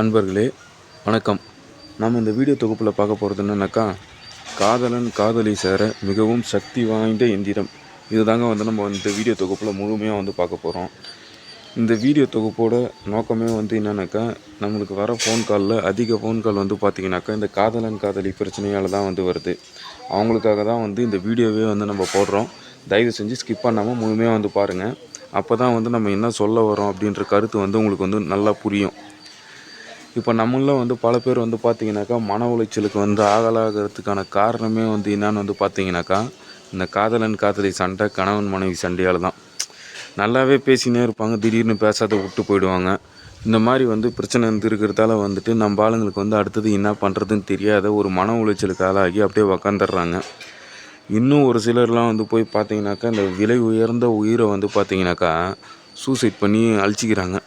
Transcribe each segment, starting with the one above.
நண்பர்களே வணக்கம். நாம் இந்த வீடியோ தொகுப்பில் பார்க்க போகிறது என்னென்னாக்கா காதலன் காதலி சேர மிகவும் சக்தி வாய்ந்த எந்திரம். இதுதாங்க வந்து நம்ம இந்த வீடியோ தொகுப்பில் முழுமையாக வந்து பார்க்க போகிறோம் இந்த வீடியோ தொகுப்போட நோக்கமே வந்து என்னன்னாக்கா நம்மளுக்கு வர ஃபோன் காலில் அதிக ஃபோன் கால் வந்து பார்த்திங்கனாக்கா இந்த காதலன் காதலி பிரச்சனையால் தான் வந்து வருது. அவங்களுக்காக தான் வந்து இந்த வீடியோவே வந்து நம்ம போடுறோம். தயவு செஞ்சு ஸ்கிப் பண்ணாமல் முழுமையாக வந்து பாருங்கள் அப்போ தான் வந்து நம்ம என்ன சொல்ல வரோம் அப்படின்ற கருத்து வந்து உங்களுக்கு வந்து நல்லா புரியும். இப்போ நம்மளும் வந்து பல பேர் வந்து பார்த்தீங்கன்னாக்கா மன உளைச்சலுக்கு வந்து ஆகலாகிறதுக்கான காரணமே வந்து என்னன்னு வந்து பார்த்தீங்கன்னாக்கா இந்த காதலன் காதலி சண்டை கணவன் மனைவி சண்டையால் தான் நல்லாவே பேசினே இருப்பாங்க திடீர்னு பேசாத விட்டு போயிடுவாங்க. இந்த மாதிரி வந்து பிரச்சனை வந்து இருக்கிறதால வந்துட்டு நம்ம ஆளுங்களுக்கு வந்து அடுத்தது என்ன பண்ணுறதுன்னு தெரியாத ஒரு மன உளைச்சலுக்கு ஆளாகி அப்படியே உக்காந்துடுறாங்க. இன்னும் ஒரு சிலர்லாம் வந்து போய் பார்த்தீங்கன்னாக்கா இந்த விலை உயர்ந்த உயிரை வந்து பார்த்தீங்கன்னாக்கா சூசைட் பண்ணி அழிச்சிக்கிறாங்க.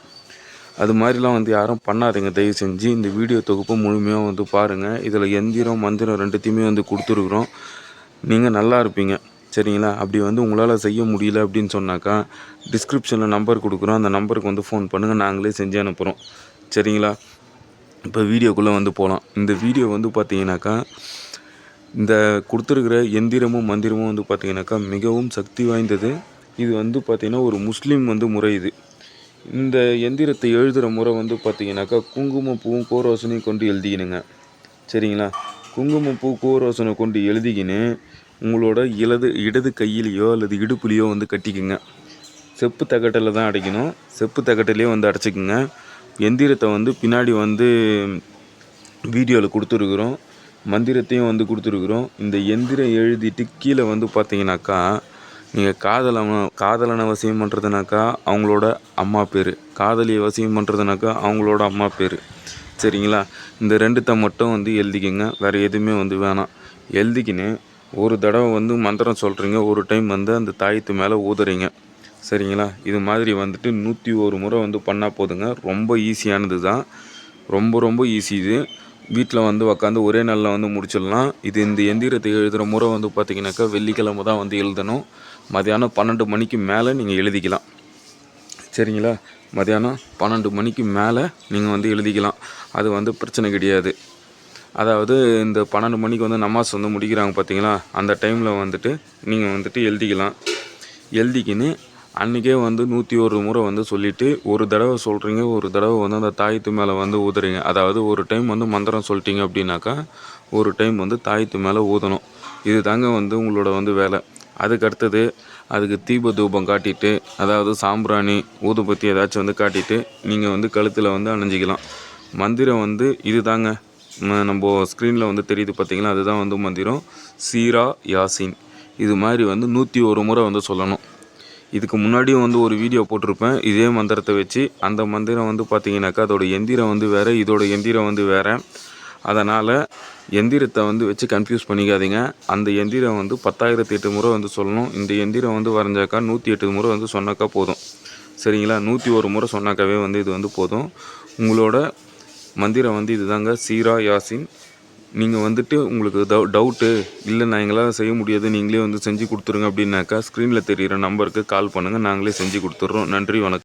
அது மாதிரிலாம் வந்து யாரும் பண்ணாதீங்க. தயவு செஞ்சு இந்த வீடியோ தொகுப்பு முழுமையாக வந்து பாருங்கள் இதில் எந்திரம் மந்திரம் ரெண்டுத்தையுமே வந்து கொடுத்துருக்குறோம். நீங்கள் நல்லா இருப்பீங்க. சரிங்களா? அப்படி வந்து உங்களால் செய்ய முடியல அப்படின்னு சொன்னாக்கா டிஸ்கிரிப்ஷனில் நம்பர் கொடுக்குறோம். அந்த நம்பருக்கு வந்து ஃபோன் பண்ணுங்கள் நாங்களே செஞ்சு அனுப்புகிறோம் சரிங்களா? இப்போ வீடியோக்குள்ளே வந்து போகலாம் இந்த வீடியோ வந்து பார்த்தீங்கன்னாக்கா இந்த கொடுத்துருக்கிற எந்திரமும் மந்திரமும் வந்து பார்த்தீங்கன்னாக்கா மிகவும் சக்தி வாய்ந்தது. இது வந்து பார்த்திங்கன்னா ஒரு முஸ்லீம் வந்து முறை இது. இந்த எந்திரத்தை எழுதுகிற முறை வந்து பார்த்தீங்கன்னாக்கா குங்குமப்பூவும் கோரோசனையும் கொண்டு எழுதிக்கினுங்க. சரிங்களா? குங்குமப்பூ கோரோசனை கொண்டு எழுதிக்கின்னு உங்களோட இலது இடது கையிலையோ அல்லது இடுப்புலையோ வந்து கட்டிக்குங்க. செப்பு தகட்டில் தான் அடைக்கணும். செப்பு தகட்டிலே வந்து அடைச்சிக்குங்க. எந்திரத்தை வந்து பின்னாடி வந்து வீடியோவில் கொடுத்துருக்குறோம். மந்திரத்தையும் வந்து கொடுத்துருக்குறோம். இந்த எந்திரம் எழுதிட்டு கீழே வந்து பார்த்தீங்கன்னாக்கா நீங்கள் காதலனை காதலனை வசியம் பண்ணுறதுனாக்கா அவங்களோட அம்மா பேர். காதலியை வசியம் பண்ணுறதுனாக்கா அவங்களோட அம்மா பேர். சரிங்களா? இந்த ரெண்டுத்தை மட்டும் வந்து எழுதிக்கங்க. வேறு எதுவுமே வந்து வேணாம். எழுதிக்கின்னு ஒரு தடவை வந்து மந்திரம் சொல்கிறீங்க ஒரு டைம் வந்து அந்த தாயத்து மேலே ஊதுறீங்க. சரிங்களா? இது மாதிரி வந்துட்டு நூற்றி ஒரு முறை வந்து பண்ணால் போதுங்க. ரொம்ப ஈஸியானது தான். ரொம்ப ரொம்ப ஈஸி இது. வீட்டில் வந்து உக்காந்து ஒரே நாளில் வந்து முடிச்சிடலாம். இது இந்த எந்திரத்தை எழுதுகிற முறை வந்து பார்த்திங்கனாக்கா வெள்ளிக்கிழமை தான் வந்து எழுதணும். மதியானம் பன்னெண்டு மணிக்கு மேலே நீங்கள் எழுதிக்கலாம். சரிங்களா? மதியானம் பன்னெண்டு மணிக்கு மேலே நீங்கள் வந்து எழுதிக்கலாம். அது வந்து பிரச்சனை கிடையாது. அதாவது இந்த பன்னெண்டு மணிக்கு வந்து நமாஸ் வந்து முடிக்கிறாங்க பார்த்தீங்களா? அந்த டைமில் வந்துட்டு நீங்கள் வந்துட்டு எழுதிக்கலாம். எழுதிக்கின்னு அன்றைக்கே வந்து நூற்றி ஒரு முறை வந்து சொல்லிவிட்டு ஒரு தடவை சொல்கிறீங்க ஒரு தடவை வந்து அந்த தாயத்து மேலே வந்து ஊதுறீங்க. அதாவது ஒரு டைம் வந்து மந்திரம் சொல்லிட்டீங்க அப்படின்னாக்கா ஒரு டைம் வந்து தாயத்து மேலே ஊதணும். இது தாங்க வந்து உங்களோட வந்து வேலை. அதுக்கு அடுத்தது அதுக்கு தீப தூபம் காட்டிட்டு அதாவது சாம்பிராணி ஊதுபத்தி ஏதாச்சும் வந்து காட்டிட்டு நீங்கள் வந்து கழுத்தில் வந்து அணிஞ்சிக்கலாம். மந்திரம் வந்து இது தாங்க நம்ம ஸ்க்ரீனில் வந்து தெரியுது பார்த்திங்களா அதுதான் வந்து மந்திரம். சீரா யாசின். இது மாதிரி வந்து நூற்றி ஒரு முறை வந்து சொல்லணும். இதுக்கு முன்னாடியும் வந்து ஒரு வீடியோ போட்டிருப்பேன். இதே மந்திரத்தை வச்சு அந்த மந்திரம் வந்து பார்த்தீங்கன்னாக்கா அதோடய எந்திரம் வந்து வேறு இதோட எந்திரம் வந்து வேறு. அதனால் எந்திரத்தை வந்து வச்சு கன்ஃபியூஸ் பண்ணிக்காதீங்க. அந்த எந்திரம் வந்து பத்தாயிரத்தி எட்டு முறை வந்து சொல்லணும். இந்த எந்திரம் வந்து வரைஞ்சாக்கா நூற்றி எட்டு முறை வந்து சொன்னாக்கா போதும். சரிங்களா? நூற்றி ஒரு முறை சொன்னாக்காவே வந்து இது வந்து போதும். உங்களோட மந்திரம் வந்து இதுதாங்க. சீரா யாசின். நீங்கள் வந்துட்டு உங்களுக்கு டவு டவுட்டு இல்லை நான் எங்களால் செய்ய முடியாது நீங்களே வந்து செஞ்சு கொடுத்துருங்க அப்படின்னாக்கா ஸ்க்ரீனில் தெரிகிற நம்பருக்கு கால் பண்ணுங்கள் நாங்களே செஞ்சு கொடுத்துட்றோம். நன்றி வணக்கம்.